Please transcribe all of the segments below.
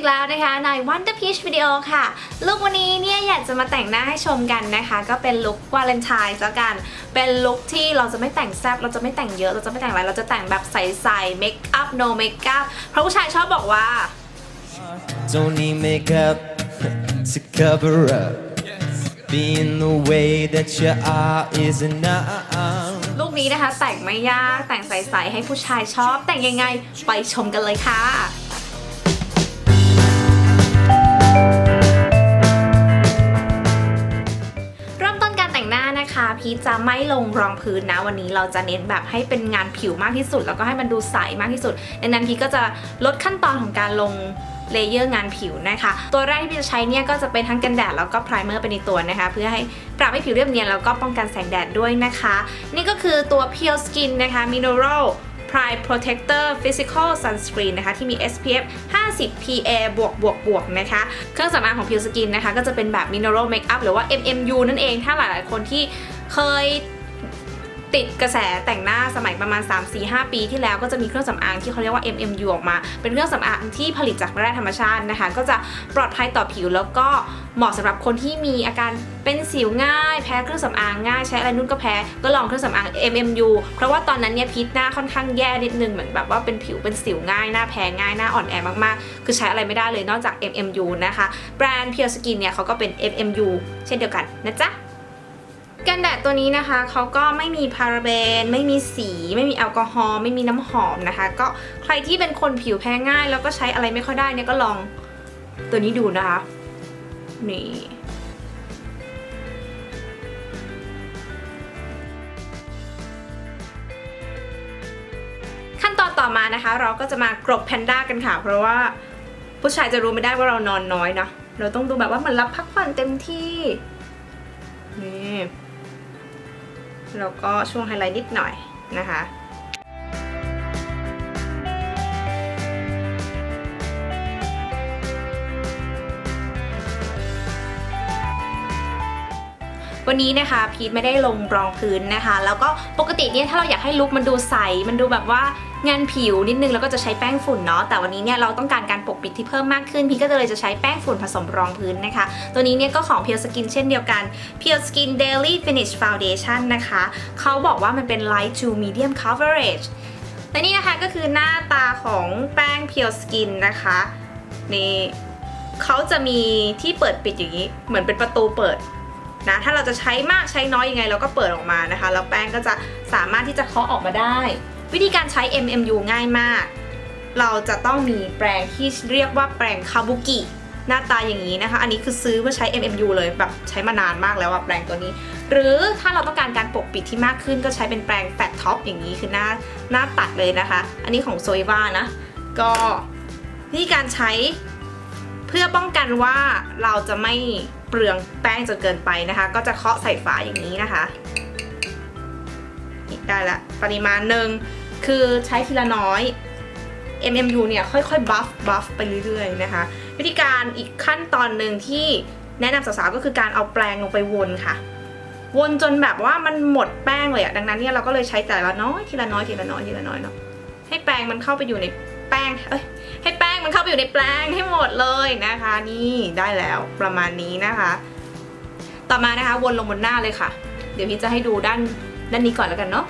ชอีกแล้วนะคะใน Wonder Peach Video ค่ะ ลุควันนี้เนี่ยอยากจะมาแต่งหน้าให้ชมกันนะคะ ก็เป็นลุควาเลนไทน์แล้วกัน เป็นลุคที่เราจะไม่แต่งแซบเราจะไม่แต่งเยอะเราจะไม่แต่งอะไร เราจะแต่งแบบใสๆเมคอัพ no เมคอัพเพราะผู้ชายชอบบอกว่า Don't need makeup to cover up. Being the way that you are is enough. ลูกนี้นะคะแต่งไม่ยากแต่งใสๆให้ผู้ชายชอบแต่งยังไงไปชมกันเลยค่ะ แต่งหน้านะคะ พีทจะไม่ลงรองพื้นนะ วันนี้เราจะเน้นแบบให้เป็นงานผิวมากที่สุด แล้วก็ให้มันดูใสมากที่สุดดังนั้นพีทก็จะลดขั้นตอนของการลงเลเยอร์งานผิวนะคะ ตัวแรกที่พีทจะใช้เนี่ยก็จะเป็นทั้งกันแดดแล้วก็ไพรเมอร์ไปในตัวนะคะ เพื่อให้ปรับให้ผิวเรียบเนียนแล้วก็ป้องกันแสงแดดด้วยนะคะ นี่ก็คือตัว Pure Skin นะคะ Mineral Prime Protector Physical Sunscreen นะคะ ที่มี SPF 50 PA บวกบวกบวกนะคะ เครื่องสำอางของ Pure Skin นะคะ ก็จะเป็นแบบ Mineral Makeup หรือว่า MMU นั่นเอง ถ้าหลาย ๆ คนที่เคย ติดกระแสแต่งหน้าสมัยประมาณ 3-4-5 ปีที่แล้วก็จะมีเครื่องสำอางที่เขาเรียกว่า MMU ออกมา เป็นเครื่องสำอางที่ผลิตจากแร่ธรรมชาตินะคะ ก็จะปลอดภัยต่อผิวแล้วก็เหมาะสำหรับคนที่มีอาการเป็นสิวง่าย แพ้เครื่องสำอางง่ายใช้อะไรนุ่นก็แพ้ก็ลองเครื่องสำอาง MMU เพราะว่าตอนนั้นเนี่ยพีทหน้าค่อนข้างแย่นิดนึงเหมือนแบบว่าเป็นผิวเป็นสิวง่ายหน้าแพ้ง่ายหน้าอ่อนแอมากๆ คือใช้อะไรไม่ได้เลยนอกจาก MMU นะคะแบรนด์ Pure Skin เนี่ยเขาก็เป็น MMU เช่นเดียวกันนะจ๊ะ กันแดดตัวนี้นะคะเขาก็ไม่มีพาราเบน ไม่มีสี ไม่มีแอลกอฮอล์ไม่มีน้ำหอมนะคะ ก็ใครที่เป็นคนผิวแพ้ง่าย แล้วก็ใช้อะไรไม่ค่อยได้เนี่ยก็ลองตัวนี้ดูนะคะ นี่ขั้นตอนต่อมานะคะ เราก็จะมากรบแพนด้ากันค่ะ เพราะว่าผู้ชายจะรู้ไม่ได้ว่าเรานอนน้อยเนาะเราต้องดูแบบว่ามือนรับพักผ่อนเต็มที่นี่ แล้วก็ช่วงไฮไลท์นิดหน่อยนะคะ วันนี้นะคะพีทไม่ได้ลงรองพื้นนะคะ แล้วก็ปกติเนี่ยถ้าเราอยากให้ลุคมันดูใส มันดูแบบว่างานผิวนิดนึงแล้วก็จะใช้แป้งฝุ่นเนาะแต่วันนี้เนี่ยเราต้องการการปกปิดที่เพิ่มมากขึ้น พีทก็เลยจะใช้แป้งฝุ่นผสมรองพื้นนะคะ ตัวนี้เนี่ยก็ของ Pure Skin เช่นเดียวกัน Pure Skin Daily Finish Foundation นะคะเขาบอกว่ามันเป็น light to medium coverage และนี่นะคะก็คือหน้าตาของแป้ง Pure Skin นะคะนี่เขาจะมีที่เปิดปิดอย่างนี้ เหมือนเป็นประตูเปิด นะถ้าเราจะใช้มากใช้น้อยยังไงเราก็เปิดออกมานะคะ แล้วแป้งก็จะสามารถที่จะเคาะออกมาได้ วิธีการใช้ MMU ง่ายมาก เราจะต้องมีแปรงที่เรียกว่าแปรงคาบุกิหน้าตาอย่างนี้นะคะ อันนี้คือซื้อมาใช้ MMU เลยแบบใช้มานานมากแล้วอะแปรงตัวนี้ หรือถ้าเราต้องการการปกปิดที่มากขึ้นก็ใช้เป็นแปรงแฟตท็อปอย่างนี้คือหน้าหน้าตัดเลยนะคะ อันนี้ของโซย v านะ ก็วิธีการใช้ เพื่อป้องกันว่าเราจะไม่เปลืองแป้งจนเกินไปนะคะ ก็จะเคาะใส่ฝาอย่างนี้นะคะได้ละปริมาณหนึ่งคือใช้ทีละน้อย MMU เนี่ยค่อยๆ buff buff ไปเรื่อยๆนะคะ วิธีการอีกขั้นตอนหนึ่งที่แนะนำสาวๆก็คือการเอาแปรงลงไปวนค่ะ วนจนแบบว่ามันหมดแป้งเลยอะดังนั้นเนี่ยเราก็เลยใช้แต่ละน้อยทีละน้อยทีละน้อยทีละน้อยเนาะให้แปรงมันเข้าไปอยู่ใน แป้งเอ้ยให้แป้งมันเข้าไปอยู่ในแปลงให้หมดเลยนะคะ นี่ได้แล้วประมาณนี้นะคะ ต่อมานะคะวนลงบนหน้าเลยค่ะ เดี๋ยวพี่จะให้ดูด้านด้านนี้ก่อนแล้วกันเนาะ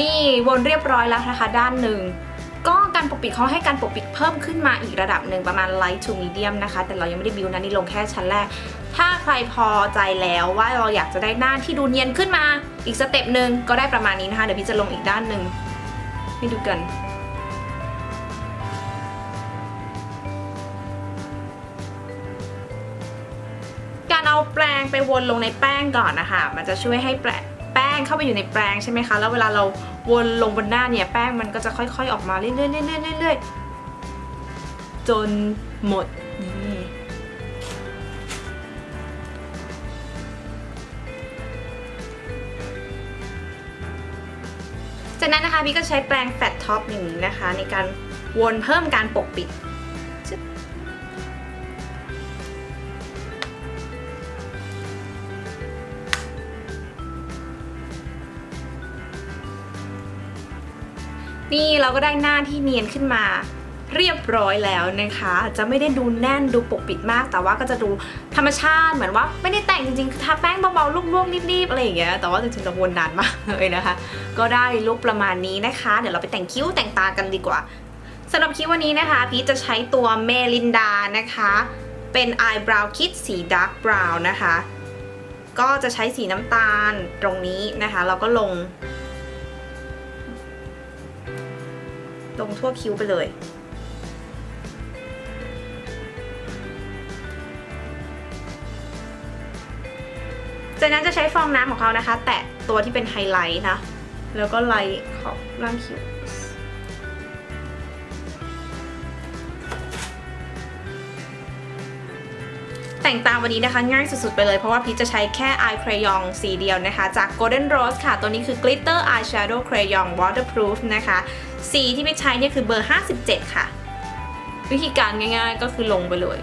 นี่วนเรียบร้อยแล้วนะคะ ด้านหนึ่ง การปกปิดเขาให้การปกปิดเพิ่มขึ้นมาอีกระดับหนึ่งประมาณ light to medium นะคะ แต่เรายังไม่ได้บิวนะนี่ลงแค่ชั้นแรก ถ้าใครพอใจแล้วว่าเราอยากจะได้หน้าที่ดูเนียนขึ้นมาอีกสเต็ปหนึ่งก็ได้ประมาณนี้นะคะ เดี๋ยวพี่จะลงอีกด้านหนึ่งให้ดูกันการเอาแปรงไปวนลงในแป้งก่อนนะคะ มันจะช่วยให้แปรง งเข้าไปอยู่ในแปรงใช่ไหมคะ แล้วเวลาเราวนลงบนหน้าเนี่ยแป้งมันก็จะค่อยๆออกมาเรื่อยๆเรื่อยๆเรื่อยๆจนหมดนี่จากนั้นนะคะพี่ก็ใช้แปรงแฟตท็อปอย่างนี้นะคะ ในการวนเพิ่มการปกปิด นี่เราก็ได้หน้าที่เนียนขึ้นมาเรียบร้อยแล้วนะคะ จะไม่ได้ดูแน่นดูปกปิดมาก แต่ว่าก็จะดูธรรมชาติเหมือนว่าไม่ได้แต่งจริงๆคือทาแป้งเบาๆลวกๆรีบๆอะไรอย่างเงี้ยแต่ว่าจริงๆเราวนนานมากเลยนะคะ ก็ได้ลุคประมาณนี้นะคะ เดี๋ยวเราไปแต่งคิ้วแต่งตากันดีกว่าสำหรับคิ้ววันนี้นะคะ พีชจะใช้ตัวเมลินดานะคะ เป็น eyebrow kit สี dark brown นะคะ ก็จะใช้สีน้ำตาลตรงนี้นะคะ เราก็ลง ลงทั่วคิ้วไปเลย จากนั้นจะใช้ฟองน้ำของเขานะคะ แตะตัวที่เป็นไฮไลท์นะ แล้วก็ไล่ขอบล่างคิ้ว แต่งตามวันนี้นะคะง่ายสุดๆไปเลยเพราะว่าพีชจะใช้แค่อายครยองสีเดียวนะคะ จาก Golden Rose ค่ะ ตัวนี้คือ Glitter Eyeshadow Crayon Waterproof นะคะ สีที่พีชใช้เนี่ยคือเบอร์ 57 ค่ะ วิธีการง่ายๆก็คือลงไปเลย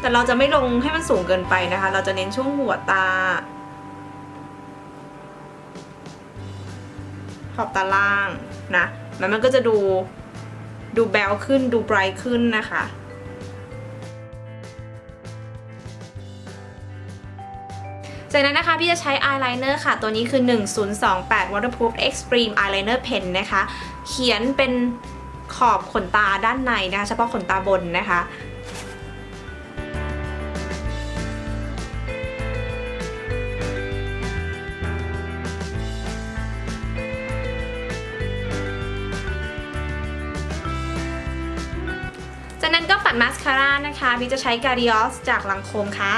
แต่เราจะไม่ลงให้มันสูงเกินไปนะคะ เราจะเน้นช่วงหัวตา ขอบตาล่างนะ แล้วมันก็จะดู ดูแบลขึ้นดูไบรท์ขึ้นนะคะจากนั้นนะคะพี่จะใช้อายไลเนอร์ค่ะ ตัวนี้คือ 1028 Waterproof Extreme Eyeliner Pen นะคะ เขียนเป็นขอบขนตาด้านในนะคะ เฉพาะขนตาบนนะคะ้นก็ปัดมาสคาร่านะคะพี่จะใช้การ i อ s จากลังโคมค่ะ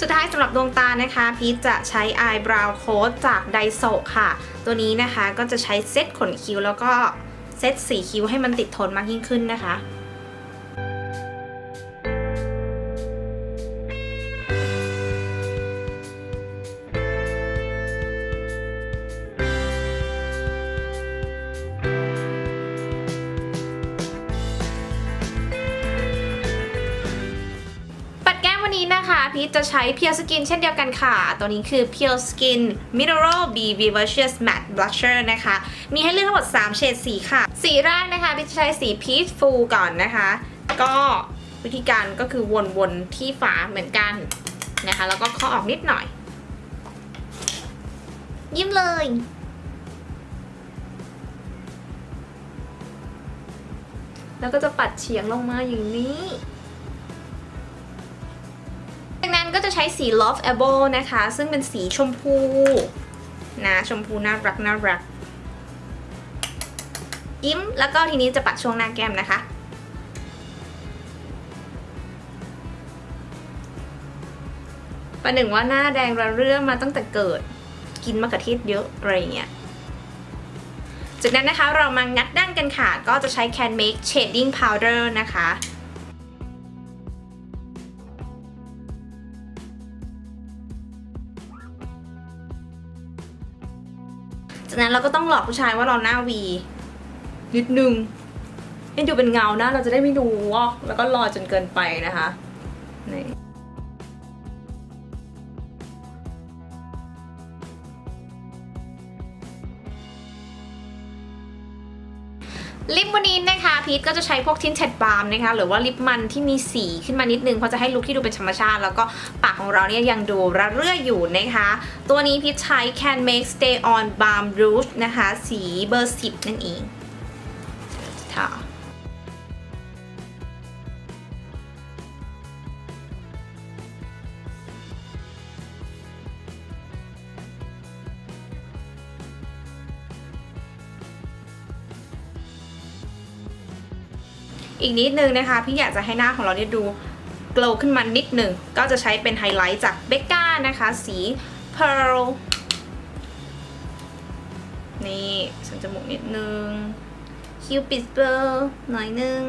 สุดท้ายสำหรับดวงตานะคะ พีชจะใช้ Eyebrow Coat จากไดโซค่ะ ตัวนี้นะคะก็จะใช้เซตขนคิ้วแล้วก็เซตสีคิ้วให้มันติดทนมากยิ่งขึ้นนะคะ พีชจะใช้ Pure Skin เช่นเดียวกันค่ะ ตัวนี้คือ Pure Skin Mineral B Vivacious Matte Blusher นะคะ มีให้เลือกทั้งหมด 3 เฉดสีค่ะ สีแรกนะคะพีชจะใช้สี Peach Full ก่อนนะคะ ก็วิธีการก็คือวนๆที่ฝาเหมือนกันนะคะ แล้วก็เคาะออกนิดหน่อย ยิ้มเลยแล้วก็จะปัดเฉียงลงมาอย่างนี้ จากนั้นก็จะใช้สี Love Able นะคะ ซึ่งเป็นสีชมพูนะชมพูน่ารักน่ารัก ยิ้มแล้วก็ทีนี้จะปัดช่วงหน้าแก้มนะคะประหนึ่งว่าหน้าแดงระเรื่อมาตั้งแต่เกิดกินมะเขือเทศเยอะอะไรเงี้ยจากนั้นนะคะเรามางัดด้านกันค่ะ ก็จะใช้ Can Make Shading Powder นะคะ นั้นเราก็ต้องหลอกผู้ชายว่าเราหน้าวีนิดนึงให้ดูเป็นเงาหน้าเราจะได้ไม่ดูวอกแล้วก็รอจนเกินไปนะคะ ลิปวันนี้นะคะพีทก็จะใช้พวกทินเทดบาร์มนะคะหรือว่าลิปมันที่มีสีขึ้นมานิดนึงเพราะจะให้ลุคที่ดูเป็นธรรมชาติ แล้วก็ปากของเราเนี่ยยังดูระเรื่ออยู่นะคะ ตัวนี้พีทใช้ Can Make Stay On Balm Rouge นะคะ สีเบอร์ 10 นั่นเอง อีกนิดนึงนะคะ พี่อยากจะให้หน้าของเราเนี่ยดูโกลว์ขึ้นมานิดหนึ่ง ก็จะใช้เป็นไฮไลท์จากเบกก้านะคะ สี Pearl นี่สันจมูกนิดนึง คิ้วปิดเบลอหน่อยนึง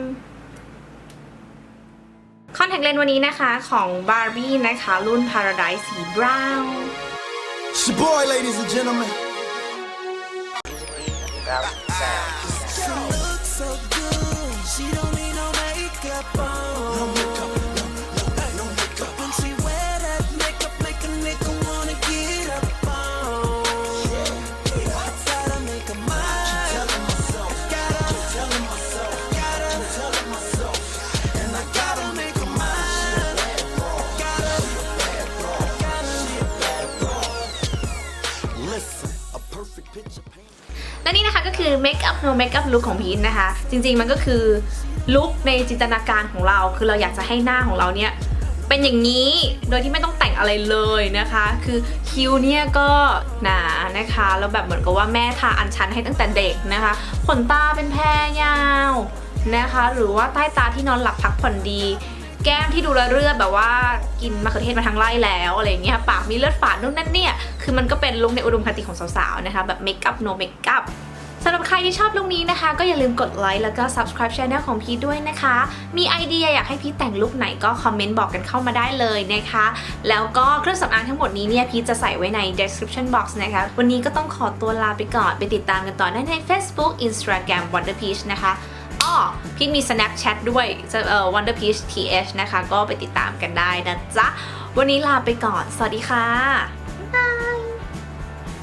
คอนแทคเลนส์วันนี้นะคะของ Barbie นะคะ รุ่น Paradise สี brown It's your boy, ladies and gentlemen. และนี่นะคะก็คือ Make up No Make up Look ของพีทนะคะ จริงๆมันก็คือลุคในจินตนาการของเรา คือเราอยากจะให้หน้าของเราเนี่ยเป็นอย่างนี้โดยที่ไม่ต้องแต่งอะไรเลยนะคะ คือคิ้วเนี่ยก็หนานะคะแล้วแบบเหมือนกับว่าแม่ทาอันชันให้ตั้งแต่เด็กนะคะขนตาเป็นแพรยาวนะคะ หรือว่าใต้ตาที่นอนหลับพักผ่อนดี แก้มที่ดูระเรื่อแบบว่ากินมะเขือเทศมาทั้งไร่แล้วอะไรอย่างเงี้ยปากมีเลือดฝาดนู่นนั่นเนี่ยคือมันก็เป็นลุคในอุดมคติของสาวๆนะคะแบบ make up no make up สำหรับใครที่ชอบลุคนี้นะคะ ก็อย่าลืมกดไลค์แล้วก็ subscribe channel ของพีทด้วยนะคะ มีไอเดียอยากให้พีทแต่งลุคไหนก็คอมเมนต์บอกกันเข้ามาได้เลยนะคะ แล้วก็เครื่องสำอางทั้งหมดนี้เนี่ยพีทจะใส่ไว้ใน description box นะคะ วันนี้ก็ต้องขอตัวลาไปก่อนไปติดตามกันต่อได้ใน Facebook Instagram Wonder Peach นะคะ อ้อพีทมี Snapchat ด้วยจะเอ่อ Wonder Peach TH นะคะ ก็ไปติดตามกันได้นะจ๊ะ วันนี้ลาไปก่อน สวัสดีค่ะบ๊ายบาย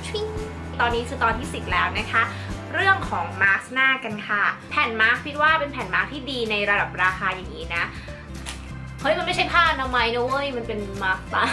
ชิงตอนนี้คือตอนที่10แล้วนะคะ เรื่องของมาร์กหน้ากันค่ะ แผ่นมาร์กคิดว่าเป็นแผ่นมาร์กที่ดีในระดับราคาอย่างนี้นะ เฮ้ย มันไม่ใช่ผ้าอนามัยนะเว้ย มันเป็นมาร์กตา